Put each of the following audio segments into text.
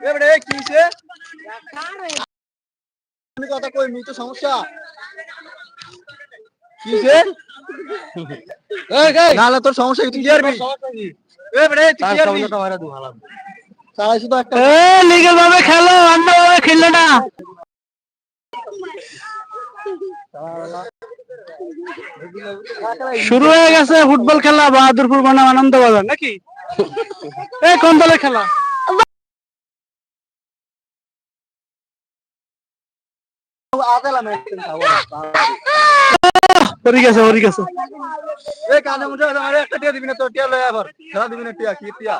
এবারে কি হইছে? আমি কথা কই মি তো সমস্যা। কি হইছে? নালে তোর সমস্যা কি? তুই কি করবি? এবারে তুই কি করবি? চালাই শুধু একটা লিগেল ভাবে খেলো অন্য ভাবে খেললে না। শুরু হয়ে গেছে ফুটবল খেলা বাহাদুরপুর বনাম আনন্দ বাজার নাকি? এ কোন দলের খেলা? আদেলা মেনটেন পরি গেছে পরি গেছে এই কানে মুঠে আমার একটা টিয়া দিবি না তোর টিয়া লয় আবার খেলা দিবি না টিয়া কি টিয়া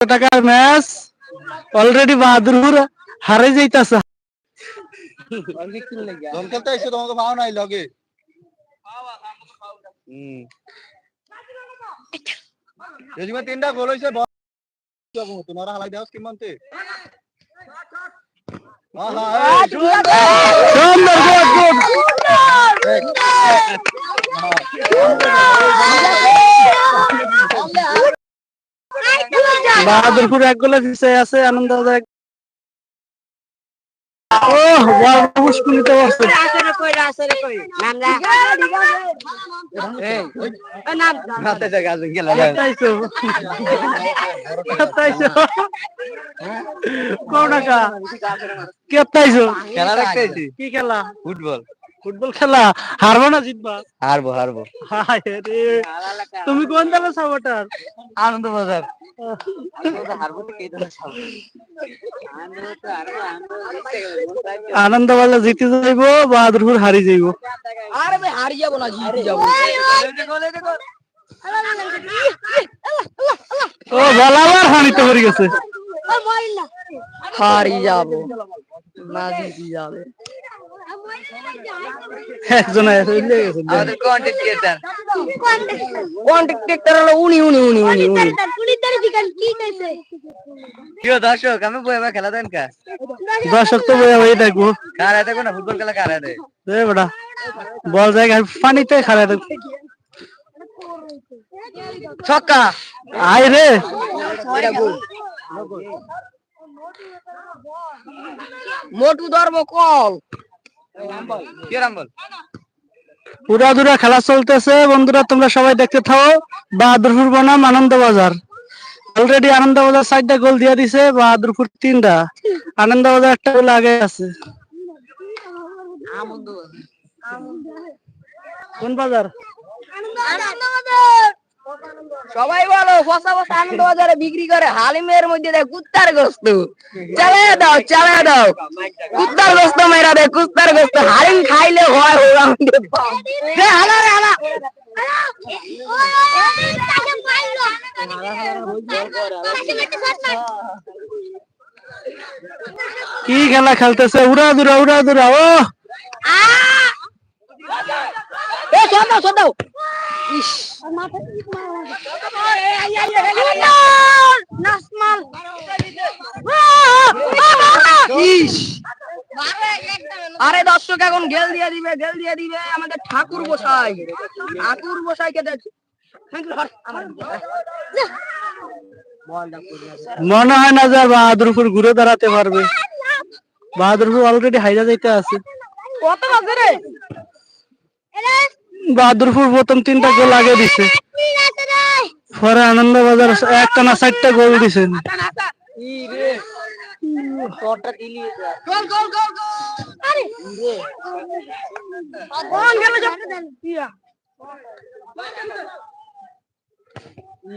টাকার ম্যাচ অলরেডি বাহাদুরপুর হারে যাইতাছে দম খেলতে এসে তোমাকে পাও নাই লগে রেজিমে তিনটা গোল হইছে বল তোমার হালাই দাও কি মানতে সুন্দর গুড বাহাদুরপুর এক গোলে আছে আনন্দ বাজার এক- ও বল মুশকিলিতে পড়ছে আসরে কই আসরে কই নাম না তাইছো তাইছো কোন টাকা? কে তাইছো খেলা দেখতে কি খেলা? ফুটবল। ফুটবল খেলা হারবো না জিতবা? হারবো হারবো। তুমি কোন দলের সাপোর্টার আনন্দ বাজার। আনন্দ বাজার জিতে যাইব বাহাদুরপুর হারি যাইব। আরে ভাই হারিয়ে যাব না জিতে যাব। ও বলাবার হানিতে পড়ে গেছে। হারিয়ে যাব। না জিতে যাবে। দর্শক আমি বই এবার খেলা দেন কা। দর্শক তো বইয়া বই দেখব। কার হাতে কোন ফুটবল খেলা কার বেটা বল জায়গা পানিতে খাড়া দেব ছক্কা। আয় রে। মোটু ধর্ম কল। কি রাম বল পুরা দুরা খেলা চলতেছে বন্ধুরা তোমরা সবাই দেখতে থাও। বাহাদুরপুর বনাম আনন্দ বাজার। অলরেডি আনন্দ বাজার সাইডটা গোল দিয়ে দিছে বাহাদুরপুর তিনটা। আনন্দ বাজার একটা গোল আগে আছে। কোন বাজার? সবাই বলো বসা বসা আনন্দ বাজারে বিক্রি করে হালিমের মধ্যে দেয় কুত্তার গোস্ত। চালিয়ে দাও চালিয়ে দাও। কুত্তার গোস্ত মেরা দে কুত্তার গোস্ত। হালিম খাইলে হয় হালা কি খেলা খেলতেছে? উড়া দুরা উড়া দুরা ও। এ দাও শোন দাও। ইস। নাসমাল। ইস। আরে দর্শক এখন গেল দিয়ে দিবে গেল দিয়ে দিবে। আমাদের ঠাকুর বসাই। ঠাকুর বসাইকে দেখ। মনে হয় না যে বাহাদুরপুর ঘুরে দাঁড়াতে পারবে। বাহাদুরপুর অলরেডি হাইরা যাইতে আছে। কত বাজে রে। বাহাদুরপুর প্রথম তিনটা গোল আগে দিছে। পরে আনন্দ বাজার একটা না চারটা গোল দিছে।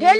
খেল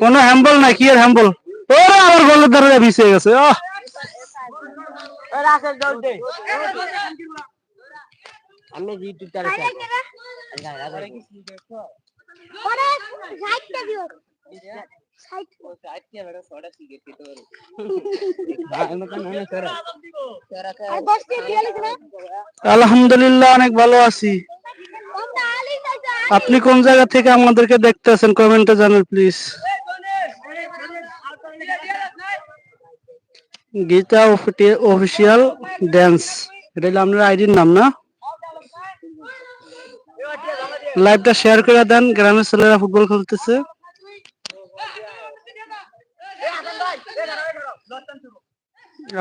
কোন হ্যাম্বল না কি এর হ্যাম্বল ও আমার গোলের দ্বারা ভিসে গেছে আহ! রাসেল দৌড় দে আমি ইউটিউব চ্যানেল আলহামদুলিল্লাহ অনেক ভালো আছি। আপনি কোন জায়গা থেকে আমাদেরকে দেখতেছেন? কমেন্টে জানান প্লিজ গীতা অফিসিয়াল ড্যান্স এটা হলো আপনার আইডির নাম, না? লাইভটা শেয়ার করে দেন। গ্রামের ছেলেরা ফুটবল খেলতেছে।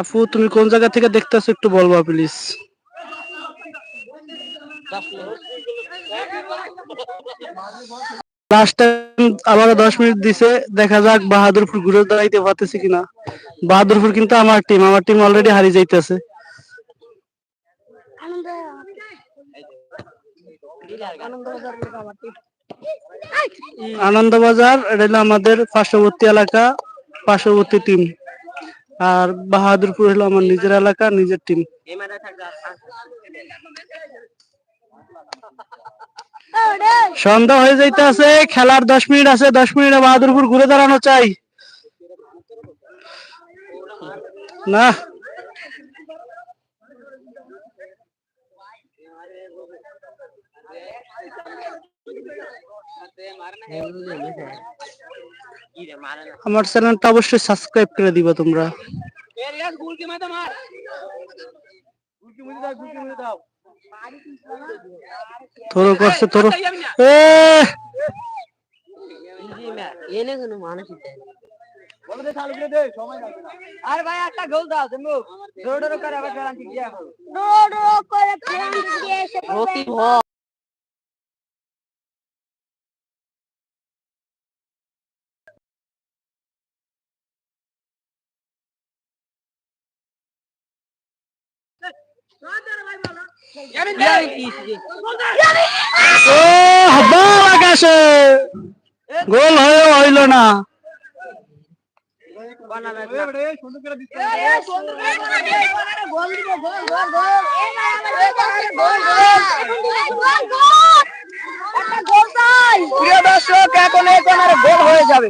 আপু, তুমি কোন জায়গা থেকে দেখতেছো? একটু বলবা প্লিজ লাস্ট টাইম আবার দশ মিনিট দিছে, দেখা যাক বাহাদুরপুর ঘুরে দাঁড়াইতে পারতেছে কিনা। বাহাদুরপুর কিন্তু আমার টিম আমার টিম অলরেডি হারিয়ে যাইতেছে। আনন্দবাজার, এটা হলো আমাদের পার্শ্ববর্তী এলাকা, পার্শ্ববর্তী টিম আর বাহাদুরপুর হলো আমার নিজের এলাকা, নিজের টিম সন্ধ্যা হয়ে যাইতে আছে খেলার দশ মিনিট আছে, দশ মিনিটে বাহাদুরপুর ঘুরে দাঁড়ানো চাই। না। আমার চ্যানেলটা অবশ্যই সাবস্ক্রাইব করে দিবা তোমরা। থরো করছে থরো এ এনে কোনো মানুষ আর ভাই একটা গোল দাও তুমি দৌড় দৌড় করে আবার খেলা ঠিক যাও অতি ভয় ও বল আকাশে গোল হয়ে হইল না প্রিয় দর্শক এখন গোল হয়ে যাবে।